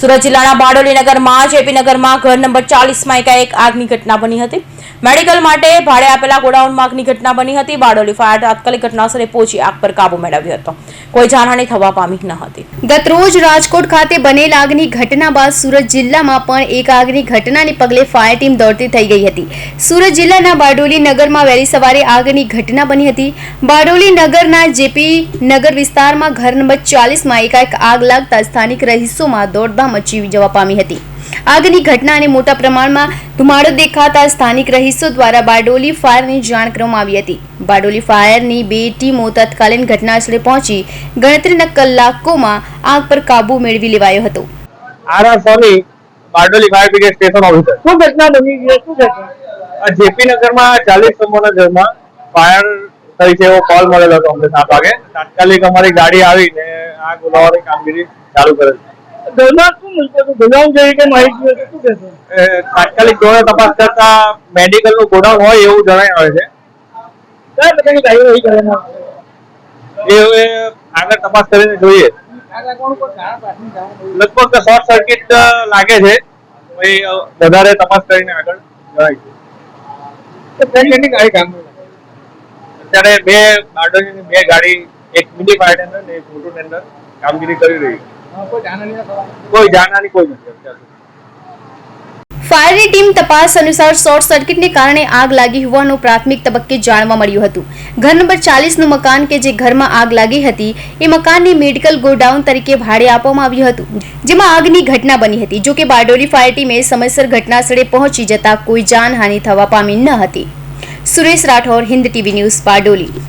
સુરત જિલ્લાના બારડોલી નગરમાં જેપી નગરમાં ઘર નંબર ચાલીસમાં એકાએક આગની ઘટના બની હતી. મેડિકલ માટે ભાડે આપેલા ગોડાઉનમાં આગની ઘટના બની હતી. બારડોલી ફાયર તાત્કાલિક ઘટનાસ્થળે પહોંચી આગ પર કાબુ મેળવ્યો હતો. કોઈ જાનહાની થવા પામી ન હતી. ગતરોજ રાજકોટ ખાતે બનેલ આગની ઘટના બાદ સુરત જિલ્લામાં પણ એક આગની ઘટનાને પગલે ફાયર ટીમ દોડતી થઈ ગઈ હતી. સુરત જિલ્લાના બારડોલી નગરમાં વહેલી સવારે આગની ઘટના બની હતી. બારડોલી નગરના જેપી નગર વિસ્તારમાં ઘર નંબર ચાલીસમાં એકાએક આગ લાગતા સ્થાનિક રહીશોમાં દોડધામ મચી જવા પામી હતી. આગની ઘટના અને મોટા પ્રમાણમાં ધુમાડો દેખાતા સ્થાનિક રહીશો દ્વારા બારડોલી ફાયરની જાણ કરવામાં આવી હતી. બારડોલી ફાયરની બે ટીમો તત્કાલીન ઘટનાસ્થળે પહોંચી ગણતરીના કલાકોમાં આગ પર કાબુ મેળવી લેવાયો હતો. R Soni Bardoli fire brigade station officer. શું ઘટના બની છે? શું ઘટના? જેપી નગરમાં ચાલીસ નંબરના ઘરમાં ફાયર થઈ છે એવો કોલ મળેલો હતો અમને સાત વાગે. તાત્કાલિક અમારી ગાડી આવીને આગ બોલાવવાની કામગીરી ચાલુ કરે છે. લગભગ શોર્ટ સર્કિટ લાગે છે. વધારે તપાસ કરીને આગળ જણાય અત્યારે બે બારડોલીની બે ગાડી, એક મિની ફાયર ટેન્ડર ને એક મોટું ટેન્ડર કામગીરી કરી રહી છે. કોઈ જાનહાની કોઈ નથી ફાયરની ટીમ તપાસ અનુસાર શોર્ટ સર્કિટને કારણે આગ લાગી હોવાનું પ્રાથમિક તબક્કે જાણવા મળ્યું હતું. ઘર નંબર ચાલીસનું મકાન કે જે ઘરમાં આગ લાગી હતી એ મકાનને મેડિકલ ગોડાઉન તરીકે ભાડે આપવામાં આવ્યું હતું. જેમાં આગની ઘટના બની હતી જોકે બારડોલી ફાયર ટીમે સમયસર ઘટનાસ્થળે પહોંચી જતા કોઈ જાનહાનિ થવા પામી ન હતી. Suresh Rathore Hind TV news Bardoli.